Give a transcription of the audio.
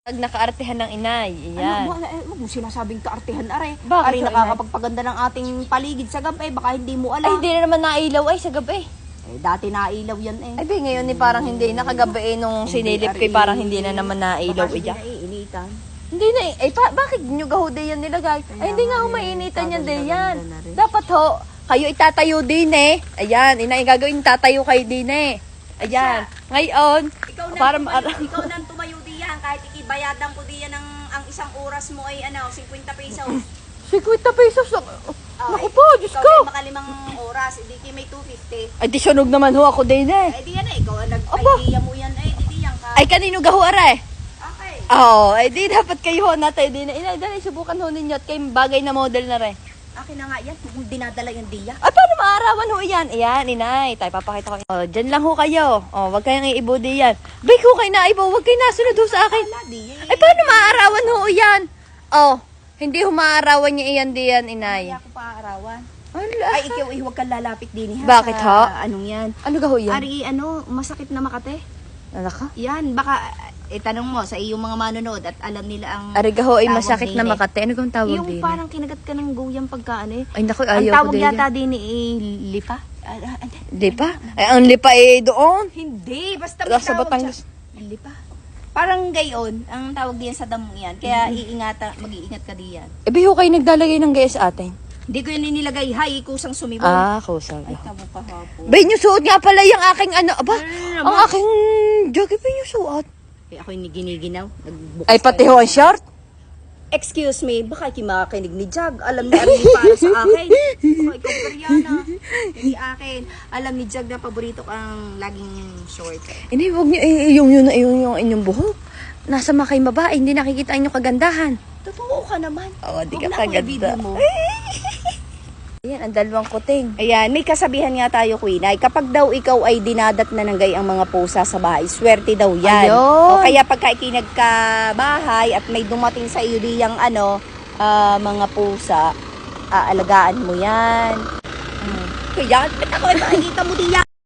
Pag nakaartehan ng inay, Ano yan. mo, eh, wag mo sinasabing kaartehan are. Bakit Ari nakakapagpaganda ng ating paligid sa gabi, baka hindi mo Ay, alam. hindi na naman nailaw ay sa gabi. Eh, dati nailaw yan eh. Ay, be, ngayon ni parang hindi. Nakagabi eh, nung sinilip ko, eh, parang hindi na naman nailaw Baka hindi iya. na iinitan. Hindi na eh. Ay, pa, bakit nyo gahuday yan nilagay? Ay, hindi nga ho mainitan yan din yan. Dapat ho, kayo itatayo din eh. Ayan, ina, gagawin tatayo kayo din eh. Ayan. Ngayon, Ikaw na, para tumayo, ikaw na tumayo diyan, kahit ikibayadan ko diyan ng ang isang oras mo ay ano, 50 pesos. 50 pesos. Oh, Naku eh, po, Diyos ikaw ko. ay makalimang oras, hindi ki may 250. Ay, di sunog naman ho ako din eh. Eh di yan eh, ikaw ang nag-idea mo yan eh, di diyan ka. Ay, kanino gaho are? Okay. Oo, oh, ay di dapat kayo ho natay din. Inay, dali, subukan ho ninyo at kayong bagay na model na rin. Akin na nga yan, kung dinadala yung diya. Ay, paano maarawan ho yan? Ayan, inay. Tayo, papakita ko. Oh, dyan lang ho kayo. Oh, wag kayong iibudi yan. Big ho kayo na ibo, wag kayo nasunod ho sa akin. Di. Ay, paano maarawan ho yan? Oh, hindi ho maarawan niya iyan diyan, inay. Kaya ako paarawan. Ala. Ay, ikaw ay huwag kang lalapit din ha. Bakit, sa, ha? Anong yan? Ano ga ho yan? Ari, ano, masakit na makate. Ano ka? Yan, baka, eh, tanong mo sa iyong mga manonood at alam nila ang... Ari ga ho ay tawag masakit na eh. makate. Ano kang tawag Yung din? parang kinagat ka ng guyang pagka ano eh. Ay, naku, Ang ayaw ko tawag din. yata din eh, lipa. Ah, ah, ah, Di pa? Ay, ang lipa eh doon. Hindi, basta Wala sa Batangas. siya. Lipa. Parang gayon, ang tawag diyan sa damong yan. Kaya iingata, mag-iingat ka diyan. Eh, biho kayo naglalagay ng gaya sa atin. Hindi ko yun inilagay, hay, kusang sumibol. Ah, kusag. Ay, tabo ka hapo. Bay, yung suot nga pala yung aking ano, aba, ang aking jockey pa yung suot. Eh, ako yung giniginaw. Nagbukas Ay, pati ho ang short. Excuse me, baka kayo makakinig ni Jag. Alam ni Arnie para sa akin. Baka ikaw Koreana. Hindi akin. Alam ni Jag na paborito kang laging short. Hindi, huwag niyo, eh, yung, yung, yung, yung inyong buhok. Nasa mga kayo babae, hindi nakikita ang inyong kagandahan. Totoo ka naman. Oo, di Huwag ka na ako kaganda. i-video mo. Ayan, ang dalawang kuting. Ayan, may kasabihan nga tayo, Queen, ay kapag daw ikaw ay dinadat na ng gay ang mga pusa sa bahay, swerte daw yan. Ayun. O kaya pagka ikinag ka bahay at may dumating sa iyo diyang ano, ah, mga pusa, aalagaan mo yan. Hmm. Kaya, ba't ako ay makikita mo diyan?